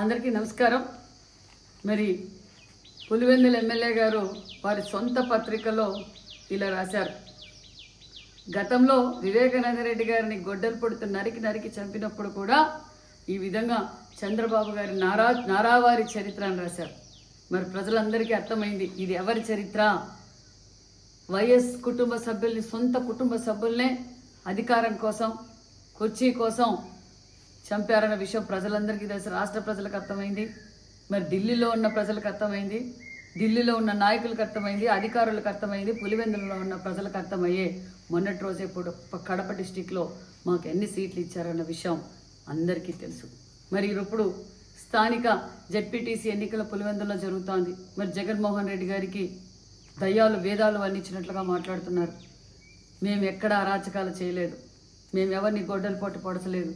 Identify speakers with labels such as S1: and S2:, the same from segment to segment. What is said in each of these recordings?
S1: అందరికీ నమస్కారం. మరి పులివెందుల ఎమ్మెల్యే గారు వారి సొంత పత్రికలో ఇలా రాశారు. గతంలో వివేకానంద రెడ్డి గారిని గొడ్డలు పడుతూ నరికి నరికి చంపినప్పుడు కూడా ఈ విధంగా చంద్రబాబు గారి నారా నారావారి చరిత్ర అని రాశారు. మరి ప్రజలందరికీ అర్థమైంది ఇది ఎవరి చరిత్ర? వైఎస్ కుటుంబ సభ్యుల్ని సొంత కుటుంబ సభ్యుల్నే అధికారం కోసం కుర్చీ కోసం చంపారన్న విషయం ప్రజలందరికీ తెలుసు. రాష్ట్ర ప్రజలకు అర్థమైంది. మరి ఢిల్లీలో ఉన్న ప్రజలకు అర్థమైంది. ఢిల్లీలో ఉన్న నాయకులకు అర్థమైంది. అధికారులకు అర్థమైంది. పులివెందులలో ఉన్న ప్రజలకు అర్థమయ్యే మొన్నటి రోజే ఇప్పుడు కడప డిస్టిక్లో మాకు ఎన్ని సీట్లు ఇచ్చారన్న విషయం అందరికీ తెలుసు. మరి ఇప్పుడు స్థానిక జెడ్పీటీసీ ఎన్నికల పులివెందులో జరుగుతోంది. మరి జగన్మోహన్ రెడ్డి గారికి దయ్యాలు వేదాలు వర్ణించినట్లుగా మాట్లాడుతున్నారు. మేము ఎక్కడ అరాచకాలు చేయలేదు. మేము ఎవరిని గొడ్డలు పొట్టు పొడచలేదు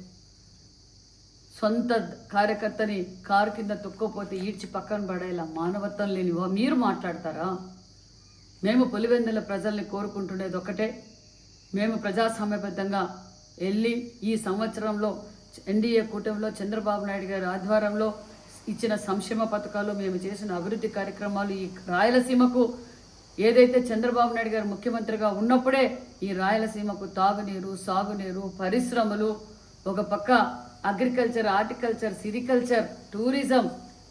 S1: సొంత కార్యకర్తని కారు కింద తొక్కపోతే ఈడ్చి పక్కన పడేలా మానవత్వం లేనివా మీరు మాట్లాడతారా? మేము పులివెందుల ప్రజల్ని కోరుకుంటున్నది ఒకటే మేము ప్రజాస్వామ్యబద్ధంగా వెళ్ళి ఈ సంవత్సరంలో ఎన్డీఏ కూటమిలో చంద్రబాబు నాయుడు గారి ఆధ్వర్యంలో ఇచ్చిన సంక్షేమ పథకాలు మేము చేసిన అభివృద్ధి కార్యక్రమాలు ఈ రాయలసీమకు ఏదైతే చంద్రబాబు నాయుడు గారు ముఖ్యమంత్రిగా ఉన్నప్పుడే ఈ రాయలసీమకు తాగునీరు సాగునీరు పరిశ్రమలు ఒక పక్క అగ్రికల్చర్ హార్టికల్చర్ సిరికల్చర్ టూరిజం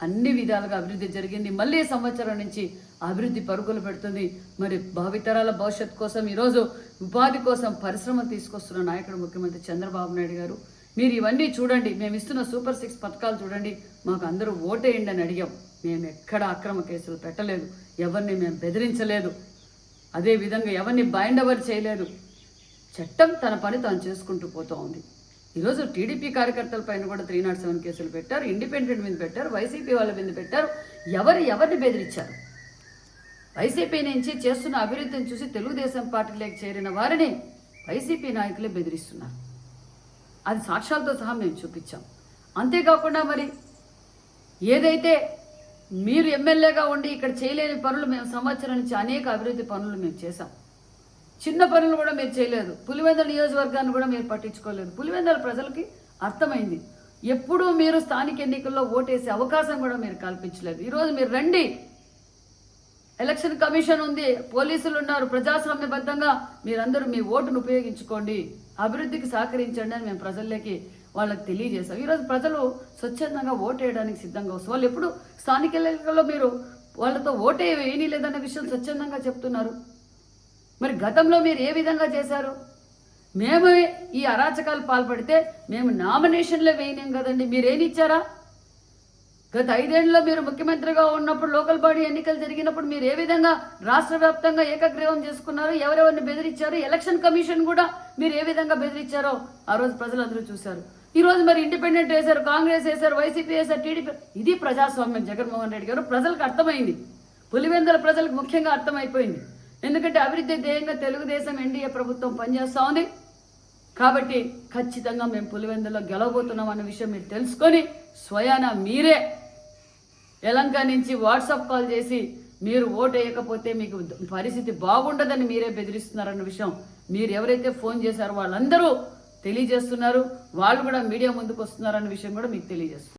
S1: అన్ని విధాలుగా అభివృద్ధి జరిగింది. మళ్ళీ సంవత్సరం నుంచి అభివృద్ధి పరుగులు పెడుతుంది. మరి భావితరాల భవిష్యత్ కోసం ఈరోజు ఉపాధి కోసం పరిశ్రమ తీసుకొస్తున్న నాయకుడు ముఖ్యమంత్రి చంద్రబాబు నాయుడు గారు. మీరు ఇవన్నీ చూడండి. మేము ఇస్తున్న సూపర్ సిక్స్ పథకాలు చూడండి. మాకు అందరూ ఓటేయండి అని అడిగాం. మేము ఎక్కడ అక్రమ కేసులు పెట్టలేదు. ఎవరిని మేము బెదిరించలేదు. అదే విధంగా ఎవరిని బైండ్ అవర్ చేయలేదు. చట్టం తన పని తాను చేసుకుంటూ పోతూ ఉంది. ఈరోజు టీడీపీ కార్యకర్తల పైన కూడా త్రీ నాట్ సెవెన్ కేసులు పెట్టారు ఇండిపెండెంట్ మీద పెట్టారు వైసీపీ వాళ్ళ మీద పెట్టారు. ఎవరు ఎవరిని బెదిరించారు? వైసీపీ నుంచి చేస్తున్న అభివృద్ధిని చూసి తెలుగుదేశం పార్టీలోకి చేరిన వారిని వైసీపీ నాయకులే బెదిరిస్తున్నారు. అది సాక్ష్యాలతో సహా మేము చూపించాం. అంతేకాకుండా మరి ఏదైతే మీరు ఎమ్మెల్యేగా ఉండి ఇక్కడ చేయలేని పనులు మేము సంవత్సరం నుంచి అనేక అభివృద్ధి పనులు మేము చేశాం. చిన్న పనులు కూడా మీరు చేయలేదు. పులివెందుల నియోజకవర్గాన్ని కూడా మీరు పట్టించుకోలేదు. పులివెందుల ప్రజలకి అర్థమైంది. ఎప్పుడూ మీరు స్థానిక ఎన్నికల్లో ఓటేసే అవకాశం కూడా మీరు కల్పించలేదు. ఈరోజు మీరు రండి. ఎలక్షన్ కమిషన్ ఉంది. పోలీసులు ఉన్నారు. ప్రజాస్వామ్యబద్ధంగా మీరందరూ మీ ఓటును ఉపయోగించుకోండి. అభివృద్ధికి సహకరించండి అని మేము ప్రజల్లోకి వాళ్ళకి తెలియజేశాం. ఈరోజు ప్రజలు స్వచ్ఛందంగా ఓటేయడానికి సిద్ధంగా వస్తారు వాళ్ళు ఎప్పుడు స్థానిక ఎన్నికల్లో మీరు వాళ్ళతో ఓటే వేయని లేదన్న విషయం స్వచ్ఛందంగా చెప్తున్నారు. మరి గతంలో మీరు ఏ విధంగా చేశారు? మేము ఈ అరాచకాలు పాల్పడితే మేము నామినేషన్లో వేయలేం కదండి. మీరేమిచ్చారా గత ఐదేళ్ళలో మీరు ముఖ్యమంత్రిగా ఉన్నప్పుడు లోకల్ బాడీ ఎన్నికలు జరిగినప్పుడు మీరు ఏ విధంగా రాష్ట్ర వ్యాప్తంగా ఏకగ్రీవం చేసుకున్నారు ఎవరెవరిని బెదిరించారు ఎలక్షన్ కమిషన్ కూడా మీరు ఏ విధంగా బెదిరించారో ఆ రోజు ప్రజలందరూ చూశారు. ఈ రోజు మరి ఇండిపెండెంట్ వేశారు కాంగ్రెస్ వేశారు వైసీపీ వేశారు టీడీపీ ఇది ప్రజాస్వామ్యం. జగన్మోహన్ రెడ్డి గారు ప్రజలకు అర్థమైంది. పులివెందుల ప్రజలకు ముఖ్యంగా అర్థమైపోయింది. ఎందుకంటే అభివృద్ధి ధ్యేయంగా తెలుగుదేశం ఎన్డీఏ ప్రభుత్వం పనిచేస్తూ ఉంది. కాబట్టి ఖచ్చితంగా మేము పులివెందులో గెలవబోతున్నాం అన్న విషయం మీరు తెలుసుకొని స్వయాన మీరే యలంక నుంచి వాట్సాప్ కాల్ చేసి మీరు ఓటు వేయకపోతే మీకు పరిస్థితి బాగుండదని మీరే బెదిరిస్తున్నారన్న విషయం మీరు ఎవరైతే ఫోన్ చేశారో వాళ్ళందరూ తెలియజేస్తున్నారు. వాళ్ళు కూడా మీడియా ముందుకు వస్తున్నారన్న విషయం కూడా మీకు తెలియజేస్తున్నారు.